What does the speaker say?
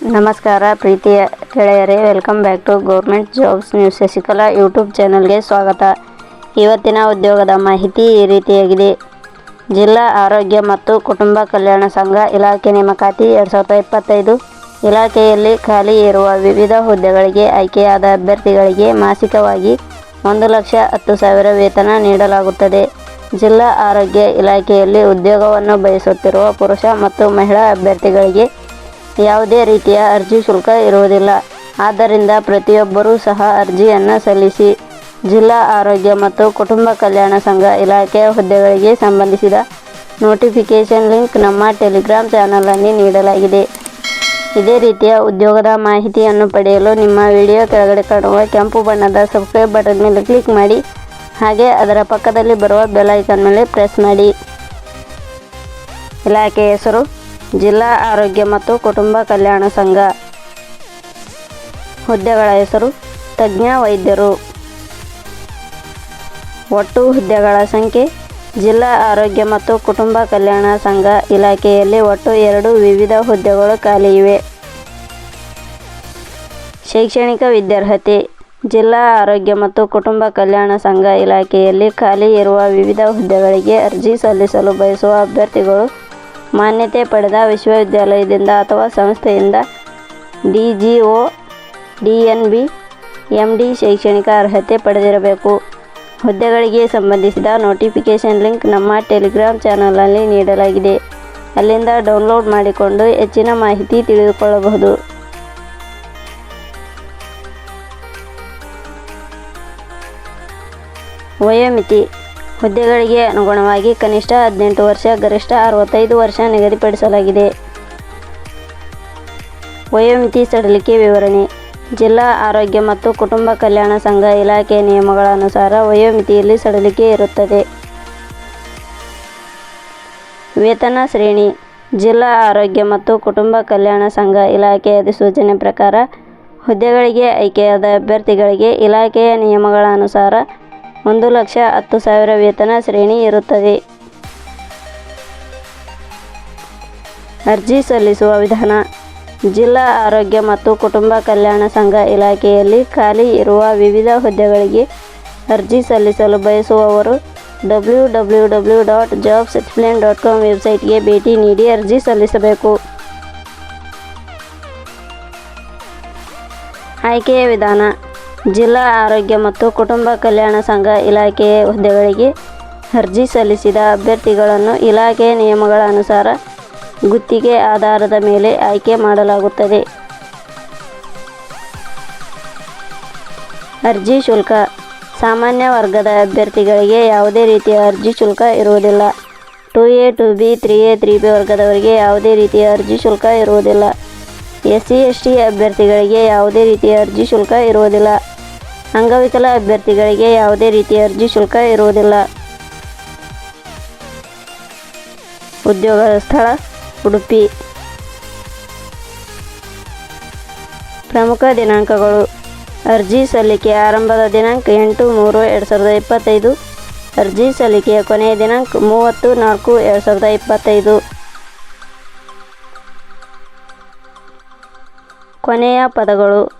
ನಮಸ್ಕಾರ ಪ್ರೀತಿಯ ಗೆಳೆಯರೇ welcome back to government jobs news Shashikala YouTube ಚಾನಲ್ಗೆ ಸ್ವಾಗತ. ಇವತ್ತಿನ ಉದ್ಯೋಗದ ಮಾಹಿತಿ ಈ ರೀತಿಯಾಗಿದೆ. ಜಿಲ್ಲಾ ಆರೋಗ್ಯ ಮತ್ತು ಕುಟುಂಬ ಕಲ್ಯಾಣ ಸಂಘ ಇಲಾಖೆ ನೇಮಕಾತಿ ಎರಡು ಸಾವಿರದ ಇಪ್ಪತ್ತೈದು ಇಲಾಖೆಯಲ್ಲಿ ಖಾಲಿ ಇರುವ ವಿವಿಧ ಹುದ್ದೆಗಳಿಗೆ ಆಯ್ಕೆಯಾದ ಅಭ್ಯರ್ಥಿಗಳಿಗೆ ಮಾಸಿಕವಾಗಿ ಒಂದು ಲಕ್ಷ ಹತ್ತು ಸಾವಿರ ವೇತನ ನೀಡಲಾಗುತ್ತದೆ. ಜಿಲ್ಲಾ ಆರೋಗ್ಯ ಇಲಾಖೆಯಲ್ಲಿ ಉದ್ಯೋಗವನ್ನು ಬಯಸುತ್ತಿರುವ ಪುರುಷ ಮತ್ತು ಮಹಿಳಾ ಅಭ್ಯರ್ಥಿಗಳಿಗೆ ಯಾವುದೇ ರೀತಿಯ ಅರ್ಜಿ ಶುಲ್ಕ ಇರುವುದಿಲ್ಲ. ಆದ್ದರಿಂದ ಪ್ರತಿಯೊಬ್ಬರೂ ಸಹ ಅರ್ಜಿಯನ್ನು ಸಲ್ಲಿಸಿ, ಜಿಲ್ಲಾ ಆರೋಗ್ಯ ಮತ್ತು ಕುಟುಂಬ ಕಲ್ಯಾಣ ಸಂಘ ಇಲಾಖೆಯ ಹುದ್ದೆಗಳಿಗೆ ಸಂಬಂಧಿಸಿದ ನೋಟಿಫಿಕೇಷನ್ ಲಿಂಕ್ ನಮ್ಮ ಟೆಲಿಗ್ರಾಮ್ ಚಾನಲಲ್ಲಿ ನೀಡಲಾಗಿದೆ. ಇದೇ ರೀತಿಯ ಉದ್ಯೋಗದ ಮಾಹಿತಿಯನ್ನು ಪಡೆಯಲು ನಿಮ್ಮ ವಿಡಿಯೋ ಕೆಳಗಡೆ ಕಾಣುವ ಕೆಂಪು ಬಣ್ಣದ ಸಬ್ಸ್ಕ್ರೈಬ್ ಬಟನ್ ಮೇಲೆ ಕ್ಲಿಕ್ ಮಾಡಿ, ಹಾಗೆ ಅದರ ಪಕ್ಕದಲ್ಲಿ ಬರುವ ಬೆಲ್ ಐಕಾನ್ ಮೇಲೆ ಪ್ರೆಸ್ ಮಾಡಿ. ಇಲಾಖೆ ಹೆಸರು ಜಿಲ್ಲಾ ಆರೋಗ್ಯ ಮತ್ತು ಕುಟುಂಬ ಕಲ್ಯಾಣ ಸಂಘ. ಹುದ್ದೆಗಳ ಹೆಸರು ತಜ್ಞ ವೈದ್ಯರು. ಒಟ್ಟು ಹುದ್ದೆಗಳ ಸಂಖ್ಯೆ ಜಿಲ್ಲಾ ಆರೋಗ್ಯ ಮತ್ತು ಕುಟುಂಬ ಕಲ್ಯಾಣ ಸಂಘ ಇಲಾಖೆಯಲ್ಲಿ ಒಟ್ಟು ಎರಡು ವಿವಿಧ ಹುದ್ದೆಗಳು ಖಾಲಿ ಇವೆ. ಶೈಕ್ಷಣಿಕ ವಿದ್ಯಾರ್ಹತೆ ಜಿಲ್ಲಾ ಆರೋಗ್ಯ ಮತ್ತು ಕುಟುಂಬ ಕಲ್ಯಾಣ ಸಂಘ ಇಲಾಖೆಯಲ್ಲಿ ಖಾಲಿ ಇರುವ ವಿವಿಧ ಹುದ್ದೆಗಳಿಗೆ ಅರ್ಜಿ ಸಲ್ಲಿಸಲು ಬಯಸುವ ಅಭ್ಯರ್ಥಿಗಳು ಮಾನ್ಯತೆ ಪಡೆದ ವಿಶ್ವವಿದ್ಯಾಲಯದಿಂದ ಅಥವಾ ಸಂಸ್ಥೆಯಿಂದ D G O D N B M D ಶೈಕ್ಷಣಿಕ ಅರ್ಹತೆ ಪಡೆದಿರಬೇಕು. ಹುದ್ದೆಗಳಿಗೆ ಸಂಬಂಧಿಸಿದ ನೋಟಿಫಿಕೇಷನ್ ಲಿಂಕ್ ನಮ್ಮ ಟೆಲಿಗ್ರಾಮ್ ಚಾನಲಲ್ಲಿ ನೀಡಲಾಗಿದೆ. ಅಲ್ಲಿಂದ ಡೌನ್ಲೋಡ್ ಮಾಡಿಕೊಂಡು ಹೆಚ್ಚಿನ ಮಾಹಿತಿ ತಿಳಿದುಕೊಳ್ಳಬಹುದು. ವಯೋಮಿತಿ ಹುದ್ದೆಗಳಿಗೆ ಅನುಗುಣವಾಗಿ ಕನಿಷ್ಠ ಹದಿನೆಂಟು ವರ್ಷ, ಗರಿಷ್ಠ ಅರವತ್ತೈದು ವರ್ಷ ನಿಗದಿಪಡಿಸಲಾಗಿದೆ. ವಯೋಮಿತಿ ಸಡಿಲಿಕೆ ವಿವರಣೆ. ಜಿಲ್ಲಾ ಆರೋಗ್ಯ ಮತ್ತು ಕುಟುಂಬ ಕಲ್ಯಾಣ ಸಂಘ ಇಲಾಖೆ ನಿಯಮಗಳ ಅನುಸಾರ ವಯೋಮಿತಿಯಲ್ಲಿ ಸಡಿಲಿಕೆ ಇರುತ್ತದೆ. ವೇತನ ಶ್ರೇಣಿ. ಜಿಲ್ಲಾ ಆರೋಗ್ಯ ಮತ್ತು ಕುಟುಂಬ ಕಲ್ಯಾಣ ಸಂಘ ಇಲಾಖೆ ಅಧಿಸೂಚನೆ ಪ್ರಕಾರ ಹುದ್ದೆಗಳಿಗೆ ಆಯ್ಕೆಯಾದ ಅಭ್ಯರ್ಥಿಗಳಿಗೆ ಇಲಾಖೆಯ ನಿಯಮಗಳ ಅನುಸಾರ ಒಂದು ಲಕ್ಷ ಹತ್ತು ಸಾವಿರ ವೇತನ ಶ್ರೇಣಿ ಇರುತ್ತದೆ. ಅರ್ಜಿ ಸಲ್ಲಿಸುವ ವಿಧಾನ. ಜಿಲ್ಲಾ ಆರೋಗ್ಯ ಮತ್ತು ಕುಟುಂಬ ಕಲ್ಯಾಣ ಸಂಘ ಇಲಾಖೆಯಲ್ಲಿ ಖಾಲಿ ಇರುವ ವಿವಿಧ ಹುದ್ದೆಗಳಿಗೆ ಅರ್ಜಿ ಸಲ್ಲಿಸಲು ಬಯಸುವವರು W W W dot jobs explain dot com ವೆಬ್ಸೈಟ್ಗೆ ಭೇಟಿ ನೀಡಿ ಅರ್ಜಿ ಸಲ್ಲಿಸಬೇಕು. ಆಯ್ಕೆಯ ವಿಧಾನ. ಜಿಲ್ಲಾ ಆರೋಗ್ಯ ಮತ್ತು ಕುಟುಂಬ ಕಲ್ಯಾಣ ಸಂಘ ಇಲಾಖೆಯ ಹುದ್ದೆಗಳಿಗೆ ಅರ್ಜಿ ಸಲ್ಲಿಸಿದ ಅಭ್ಯರ್ಥಿಗಳನ್ನು ಇಲಾಖೆಯ ನಿಯಮಗಳ ಅನುಸಾರ ಗುತ್ತಿಗೆ ಆಧಾರದ ಮೇಲೆ ಆಯ್ಕೆ ಮಾಡಲಾಗುತ್ತದೆ. ಅರ್ಜಿ ಶುಲ್ಕ. ಸಾಮಾನ್ಯ ವರ್ಗದ ಅಭ್ಯರ್ಥಿಗಳಿಗೆ ಯಾವುದೇ ರೀತಿಯ ಅರ್ಜಿ ಶುಲ್ಕ ಇರುವುದಿಲ್ಲ. Two A, two B, three A, three B ವರ್ಗದವರಿಗೆ ಯಾವುದೇ ರೀತಿಯ ಅರ್ಜಿ ಶುಲ್ಕ ಇರುವುದಿಲ್ಲ. ಎಸ್ ಸಿ ಎಸ್ ಟಿ ಅಭ್ಯರ್ಥಿಗಳಿಗೆ ಯಾವುದೇ ರೀತಿಯ ಅರ್ಜಿ ಶುಲ್ಕ ಇರುವುದಿಲ್ಲ. ಅಂಗವಿಕಲ ಅಭ್ಯರ್ಥಿಗಳಿಗೆ ಯಾವುದೇ ರೀತಿಯ ಅರ್ಜಿ ಶುಲ್ಕ ಇರುವುದಿಲ್ಲ. ಉದ್ಯೋಗ ಸ್ಥಳ, ಉಡುಪಿ. ಪ್ರಮುಖ ದಿನಾಂಕಗಳು. ಅರ್ಜಿ ಸಲ್ಲಿಕೆ ಆರಂಭದ ದಿನಾಂಕ ಎಂಟು ಮೂರು ಎರಡು ಸಾವಿರದ ಇಪ್ಪತ್ತೈದು. ಅರ್ಜಿ ಸಲ್ಲಿಕೆಯ ಕೊನೆಯ ದಿನಾಂಕ ಮೂವತ್ತು ನಾಲ್ಕು ಎರಡು ಸಾವಿರದ ಇಪ್ಪತ್ತೈದು. ಕೊನೆಯ ಪದಗಳು.